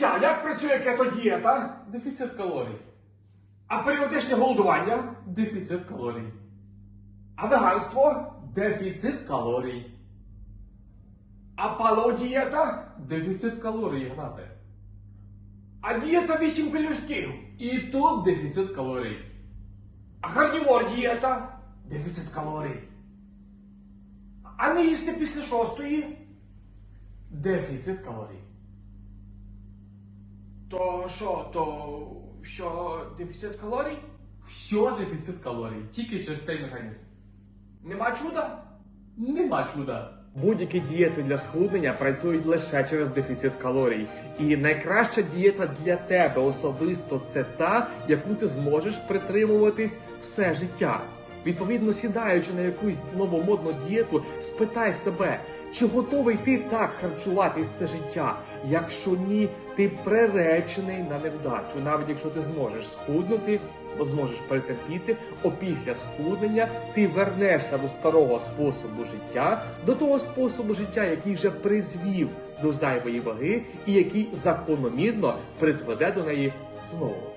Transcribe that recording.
Вітя, як працює кетодієта? Дефіцит калорій. А періодичне голодування? Дефіцит калорій. А веганство? Дефіцит калорій. А палеодієта? Дефіцит калорій, Гнате. А дієта 8 пелюстків? І тут дефіцит калорій. А карнівор дієта? Дефіцит калорій. А не їсти після шостої? Дефіцит калорій. То що, то що дефіцит калорій? Все дефіцит калорій. Тільки через цей механізм. Нема чуда? Нема чуда. Будь-які дієти для схуднення працюють лише через дефіцит калорій. І найкраща дієта для тебе особисто це та, яку ти зможеш притримуватись все життя. Відповідно, сідаючи на якусь новомодну дієту, спитай себе, чи готовий ти так харчуватись все життя? Якщо ні, ти приречений на невдачу, навіть якщо ти зможеш схуднути, зможеш перетерпіти, опісля схуднення ти вернешся до старого способу життя, до того способу життя, який вже призвів до зайвої ваги, і який закономірно призведе до неї знову.